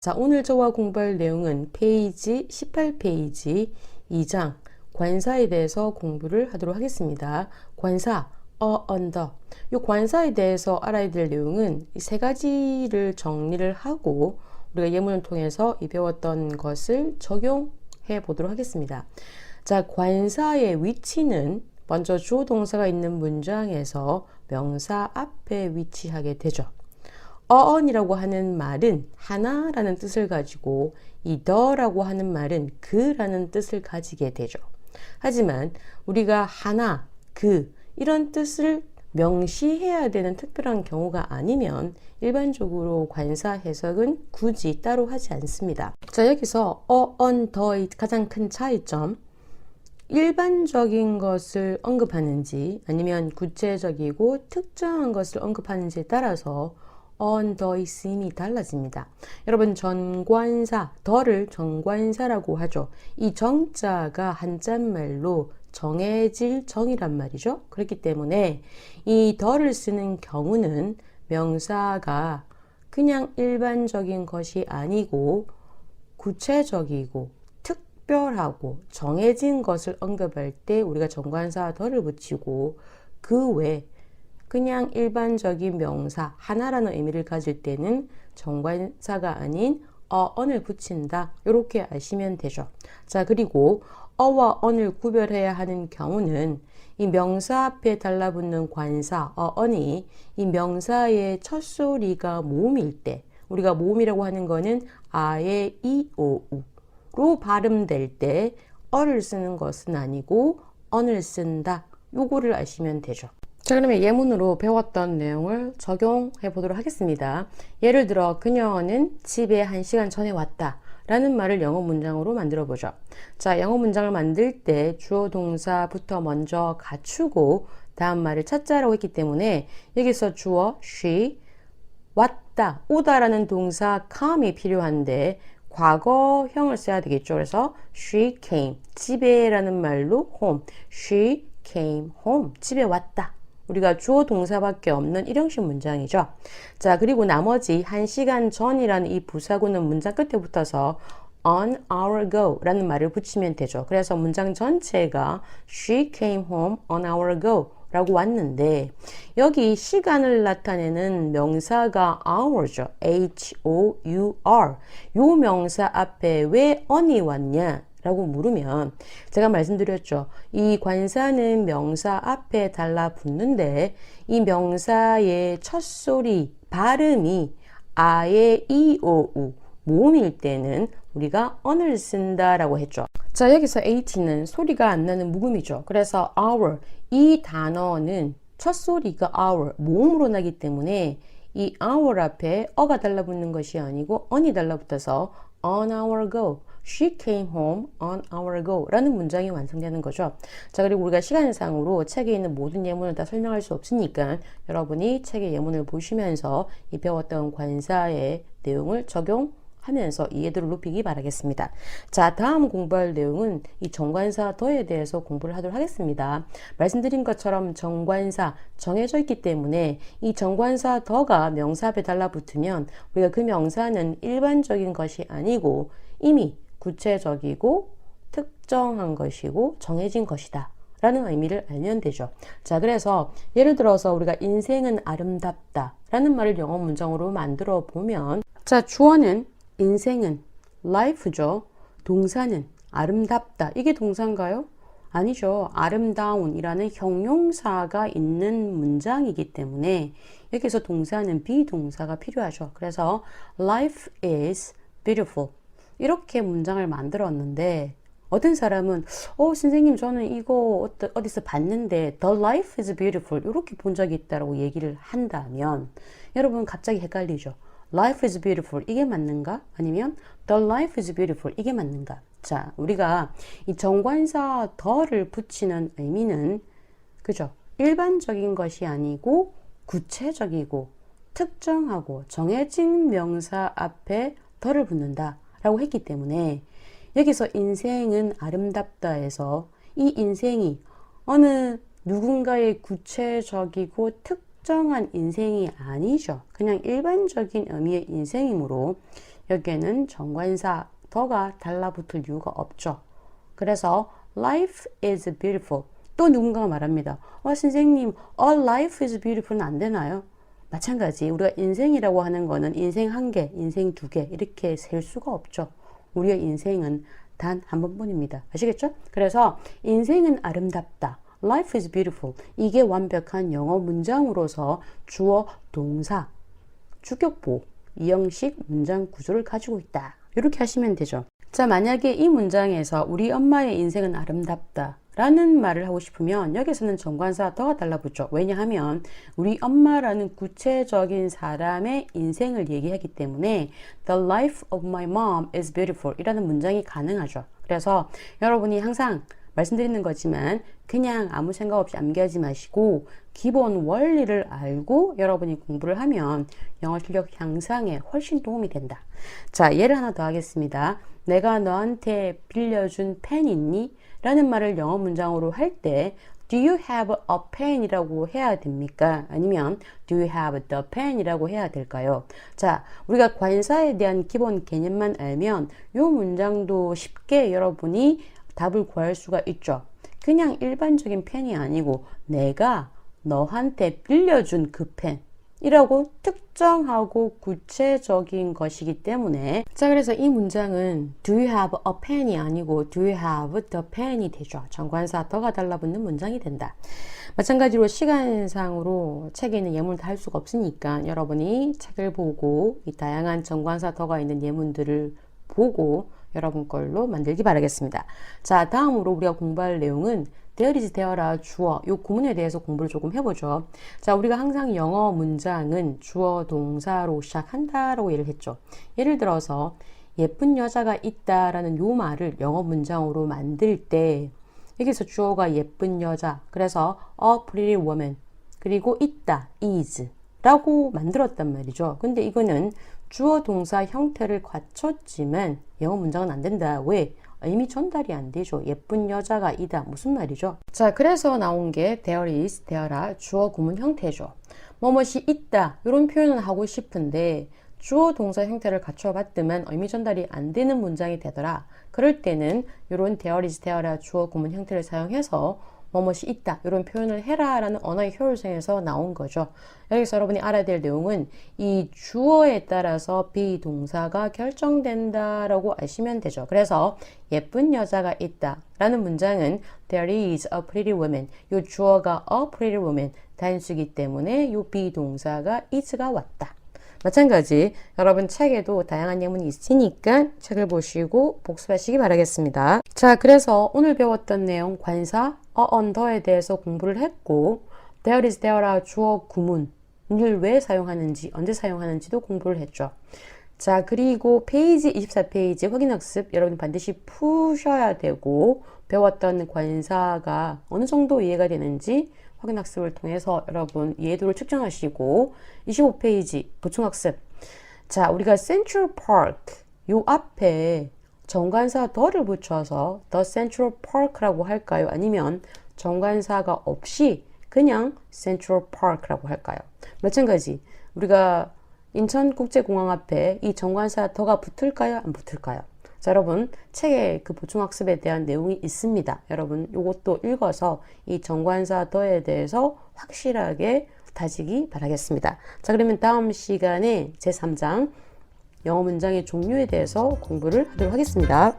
자, 오늘 저와 공부할 내용은 페이지 18페이지 2장 관사에 대해서 공부를 하도록 하겠습니다. 관사, 어, 언더. 이 관사에 대해서 알아야 될 내용은 이 세 가지를 정리를 하고 우리가 예문을 통해서 이 배웠던 것을 적용해 보도록 하겠습니다. 자, 관사의 위치는 먼저 주어 동사가 있는 문장에서 명사 앞에 위치하게 되죠. 어언이라고 하는 말은 하나라는 뜻을 가지고 이 더라고 하는 말은 그라는 뜻을 가지게 되죠. 하지만 우리가 하나, 그 이런 뜻을 명시해야 되는 특별한 경우가 아니면 일반적으로 관사 해석은 굳이 따로 하지 않습니다. 자, 여기서 어, 언, 더의 가장 큰 차이점. 일반적인 것을 언급하는지 아니면 구체적이고 특정한 것을 언급하는지에 따라서 on 더 있음이 달라집니다. 여러분 전관사 더를 정관사라고 하죠. 이 정자가 한자말로 정해질 정이란 말이죠. 그렇기 때문에 이 더를 쓰는 경우는 명사가 그냥 일반적인 것이 아니고 구체적이고 특별하고 정해진 것을 언급할 때 우리가 정관사 더를 붙이고 그 외 그냥 일반적인 명사 하나라는 의미를 가질 때는 정관사가 아닌 어, 언을 붙인다. 이렇게 아시면 되죠. 자, 그리고 어와 언을 구별해야 하는 경우는 이 명사 앞에 달라붙는 관사, 어, 언이 이 명사의 첫 소리가 모음일 때, 우리가 모음이라고 하는 거는 아의 이, 오, 우로 발음될 때 어를 쓰는 것은 아니고 언을 쓴다. 요거를 아시면 되죠. 자, 그러면 예문으로 배웠던 내용을 적용해 보도록 하겠습니다. 예를 들어, 그녀는 집에 한 시간 전에 왔다. 라는 말을 영어 문장으로 만들어 보죠. 자, 영어 문장을 만들 때 주어 동사부터 먼저 갖추고 다음 말을 찾자라고 했기 때문에 여기서 주어 she 왔다, 오다라는 동사 come이 필요한데 과거형을 써야 되겠죠. 그래서 she came 집에라는 말로 home she came home 집에 왔다. 우리가 주어 동사밖에 없는 일형식 문장이죠. 자, 그리고 나머지 한 시간 전이라는 이 부사구는 문장 끝에 붙어서 an hour ago 라는 말을 붙이면 되죠. 그래서 문장 전체가 she came home an hour ago 라고 왔는데 여기 시간을 나타내는 명사가 hour죠. H-O-U-R 요 명사 앞에 왜 on이 왔냐 라고 물으면 제가 말씀드렸죠. 이 관사는 명사 앞에 달라붙는데 이 명사의 첫 소리 발음이 아의 이, 오, 우 모음일 때는 우리가 on을 쓴다라고 했죠. 자 여기서 at는 소리가 안 나는 묵음이죠. 그래서 our 이 단어는 첫 소리가 our 모음으로 나기 때문에 이 our 앞에 어가 달라붙는 것이 아니고 on이 달라붙어서 on hour ago She came home an hour ago 라는 문장이 완성되는 거죠. 자, 그리고 우리가 시간상으로 책에 있는 모든 예문을 다 설명할 수 없으니까 여러분이 책의 예문을 보시면서 이 배웠던 관사의 내용을 적용 하면서 이해도를 높이기 바라겠습니다. 자, 다음 공부할 내용은 이 정관사 더에 대해서 공부를 하도록 하겠습니다. 말씀드린 것처럼 정관사 정해져 있기 때문에 이 정관사 더가 명사 앞에 달라붙으면 우리가 그 명사는 일반적인 것이 아니고 이미 구체적이고 특정한 것이고 정해진 것이다. 라는 의미를 알면 되죠. 자, 그래서 예를 들어서 우리가 인생은 아름답다 라는 말을 영어 문장으로 만들어 보면 자, 주어는 인생은 life죠. 동사는 아름답다. 이게 동사인가요? 아니죠. 아름다운이라는 형용사가 있는 문장이기 때문에 여기서 동사는 비동사가 필요하죠. 그래서 life is beautiful. 이렇게 문장을 만들었는데 어떤 사람은 어 선생님 저는 이거 어디서 봤는데 The life is beautiful 이렇게 본 적이 있다라고 얘기를 한다면 여러분 갑자기 헷갈리죠. Life is beautiful 이게 맞는가? 아니면 The life is beautiful 이게 맞는가? 자 우리가 이 정관사 더를 붙이는 의미는 그죠? 일반적인 것이 아니고 구체적이고 특정하고 정해진 명사 앞에 더를 붙는다. 라고 했기 때문에 여기서 인생은 아름답다 해서 이 인생이 어느 누군가의 구체적이고 특 정한 인생이 아니죠. 그냥 일반적인 의미의 인생이므로 여기에는 정관사 더가 달라붙을 이유가 없죠. 그래서 life is beautiful. 또 누군가가 말합니다. 어, 선생님, all life is beautiful은 안 되나요? 마찬가지. 우리가 인생이라고 하는 거는 인생 한 개, 인생 두 개, 이렇게 셀 수가 없죠. 우리의 인생은 단 한 번뿐입니다. 아시겠죠? 그래서 인생은 아름답다. Life is beautiful. 이게 완벽한 영어 문장으로서 주어, 동사, 주격보, 이 형식 문장 구조를 가지고 있다. 이렇게 하시면 되죠. 자, 만약에 이 문장에서 우리 엄마의 인생은 아름답다. 라는 말을 하고 싶으면 여기서는 정관사 더가 달라붙죠. 왜냐하면 우리 엄마라는 구체적인 사람의 인생을 얘기하기 때문에 The life of my mom is beautiful 이라는 문장이 가능하죠. 그래서 여러분이 항상 말씀드리는 거지만 그냥 아무 생각 없이 암기하지 마시고 기본 원리를 알고 여러분이 공부를 하면 영어 실력 향상에 훨씬 도움이 된다. 자, 예를 하나 더 하겠습니다. 내가 너한테 빌려준 펜 있니? 라는 말을 영어 문장으로 할 때 Do you have a pen? 이라고 해야 됩니까? 아니면 Do you have the pen? 이라고 해야 될까요? 자, 우리가 관사에 대한 기본 개념만 알면 이 문장도 쉽게 여러분이 답을 구할 수가 있죠. 그냥 일반적인 펜이 아니고 내가 너한테 빌려준 그 펜. 이라고 특정하고 구체적인 것이기 때문에 자 그래서 이 문장은 do you have a pen이 아니고 do you have the pen이 되죠 정관사 더가 달라붙는 문장이 된다 마찬가지로 시간상으로 책에 있는 예문을 다 할 수가 없으니까 여러분이 책을 보고 이 다양한 정관사 더가 있는 예문들을 보고 여러분 걸로 만들기 바라겠습니다 자 다음으로 우리가 공부할 내용은 is 되어라 주어 요 구문에 대해서 공부를 조금 해보죠. 자 우리가 항상 영어 문장은 주어 동사로 시작한다라고 얘기를 했죠. 예를 들어서 예쁜 여자가 있다라는 요 말을 영어 문장으로 만들 때 여기서 주어가 예쁜 여자 그래서 a pretty woman 그리고 있다 is 라고 만들었단 말이죠. 근데 이거는 주어 동사 형태를 갖췄지만 영어 문장은 안 된다. 왜? 이미 전달이 안 되죠. 예쁜 여자가 이다. 무슨 말이죠? 자, 그래서 나온 게 there is, there라 주어 구문 형태죠. 뭐뭇이 있다. 이런 표현을 하고 싶은데 주어 동사 형태를 갖춰봤더만 의미 전달이 안 되는 문장이 되더라. 그럴 때는 이런 there is, there라 주어 구문 형태를 사용해서 뭐뭇이 있다 이런 표현을 해라라는 언어의 효율성에서 나온 거죠. 여기서 여러분이 알아야 될 내용은 이 주어에 따라서 비동사가 결정된다라고 아시면 되죠. 그래서 예쁜 여자가 있다라는 문장은 There is a pretty woman. 이 주어가 a pretty woman 단수기 때문에 이 비동사가 is가 왔다. 마찬가지 여러분 책에도 다양한 예문이 있으니까 책을 보시고 복습하시기 바라겠습니다. 자, 그래서 오늘 배웠던 내용 관사, 어, 언더에 대해서 공부를 했고 there is there라 주어 구문을 왜 사용하는지, 언제 사용하는지도 공부를 했죠. 자, 그리고 페이지 24페이지 확인학습 여러분 반드시 푸셔야 되고 배웠던 관사가 어느 정도 이해가 되는지 확인학습을 통해서 여러분 이해도를 측정하시고 25페이지 보충학습 자 우리가 Central Park 요 앞에 정관사 더를 붙여서 The Central Park라고 할까요? 아니면 정관사가 없이 그냥 Central Park라고 할까요? 마찬가지 우리가 인천국제공항 앞에 이 정관사 더가 붙을까요? 안 붙을까요? 자, 여러분, 책에 그 보충학습에 대한 내용이 있습니다. 여러분, 이것도 읽어서 이 정관사 더에 대해서 확실하게 다지기 바라겠습니다. 자, 그러면 다음 시간에 제3장 영어 문장의 종류에 대해서 공부를 하도록 하겠습니다.